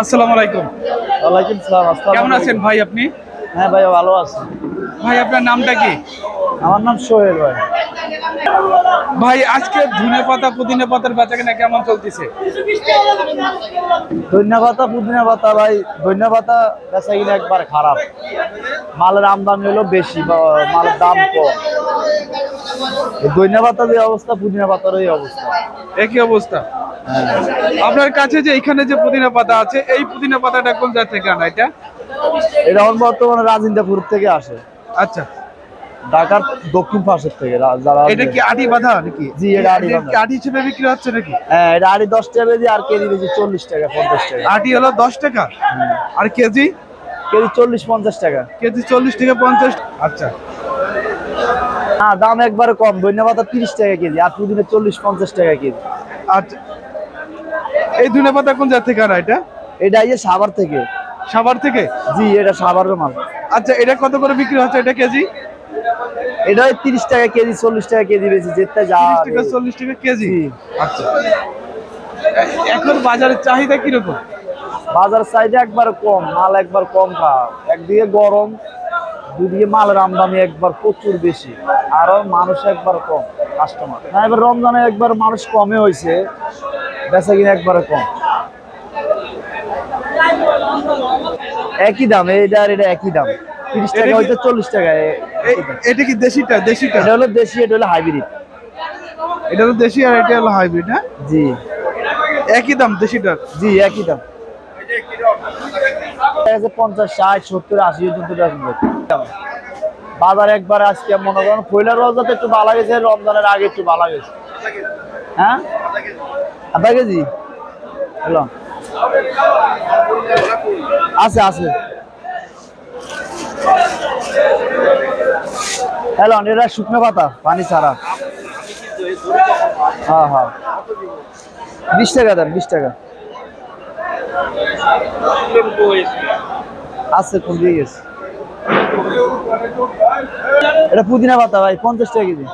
আসসালামু আলাইকুম। ওয়ালাইকুম সালাম আসসালামু কেমন আছেন ভাই আপনি? হ্যাঁ ভাই ভালো আছি। ভাই আপনার নামটা কি? আমার নাম সোহেল ভাই। ভাই আজকে ধনে পাতা পুদিনা পাতার বেচা কেনা কেমন চলতেছে? ধন্যবাদ পুদিনা পাতা ভাই। ধন্যবাদ বেচা কিনা একবার খারাপ। মালের আমদানি হলো বেশি বা মালের দাম কম। ধন্যবাদ যে অবস্থা পুদিনা পাতার এই অবস্থা। একই অবস্থা। আপনার কাছে যে এখানে যে পুদিনা পাতা আছে এই পুদিনা পাতাটা কোন জায়গা থেকে আনা এটা? এটা এখন বর্তমানে রাজিন্দাপুর থেকে আসে। আচ্ছা। ঢাকার দক্ষিণ পাশের থেকে যারা এটা কি আটি বাঁধা নাকি? জি, এটা আটি বাঁধা। আটি হিসেবে বিক্রি হচ্ছে নাকি? হ্যাঁ এটা আড়ি দশ টাকা বেজি আর কেজি বেজি চল্লিশ টাকা পঞ্চাশ টাকা। আটি হলো দশ টাকা? আর কেজি? কেজি চল্লিশ পঞ্চাশ টাকা। কেজি চল্লিশ থেকে পঞ্চাশ? আচ্ছা। হ্যাঁ দাম একবারে কম। ধন্যবাদ তিরিশ টাকা কেজি। আর পুদিনা চল্লিশ পঞ্চাশ টাকা কেজি। আচ্ছা। এই ধনে পাতা কোন জায়গা থেকে আনা এটা? এটা এই সাভার থেকে। সাভার থেকে? জি এটা সাভারের মাল। আচ্ছা এটা কত করে বিক্রি হচ্ছে? এটা কেজি? এটা তিরিশ টাকা কেজি চল্লিশ টাকা কেজি বেশি যেতে যা টাকা চল্লিশ টাকা কেজি? আচ্ছা। এখন বাজারের চাহিদা কীরকম? বাজার সাইডে একবার কম মাল একবার কম খা একদিকে গরম দুদিকে মালের আমদানি একবার প্রচুর বেশি। আরও মানুষ একবার কম কাস্টমার না এবার রমজানে একবার মানুষ কমে হয়েছে বেচা কিনা একবারে কম। একই দাম এইটা আর এটা একই দাম। তিরিশ এটা টাকা হইতে চল্লিশ টাকা এটা কি দেশিটা? দেশিটা? এটা হলো দেশি এটা হলো হাইব্রিড এটা হলো দেশি আর এটা হলো হাইব্রিড হ্যাঁ? জি। একই দাম দেশিটার? জি একই দাম। পঞ্চাশ ষাট সত্তর আশি পর্যন্ত। বাজার একবার আজকে মনে করেন পয়লা রোজাতে একটু ভালো গেছে রমজানের আগে একটু ভালো গেছে হ্যাঁ? আধা কেজি? হ্যালো। আছে আছে। হ্যালো, এটা শুকনো পাতা, পানি ছাড়া। হ্যাঁ হ্যাঁ। বিশ টাকা দেন, বিশ টাকা। আছে দিয়ে গেছে। এটা পুদিনা পাতা ভাই, পঞ্চাশ টাকা কেজি।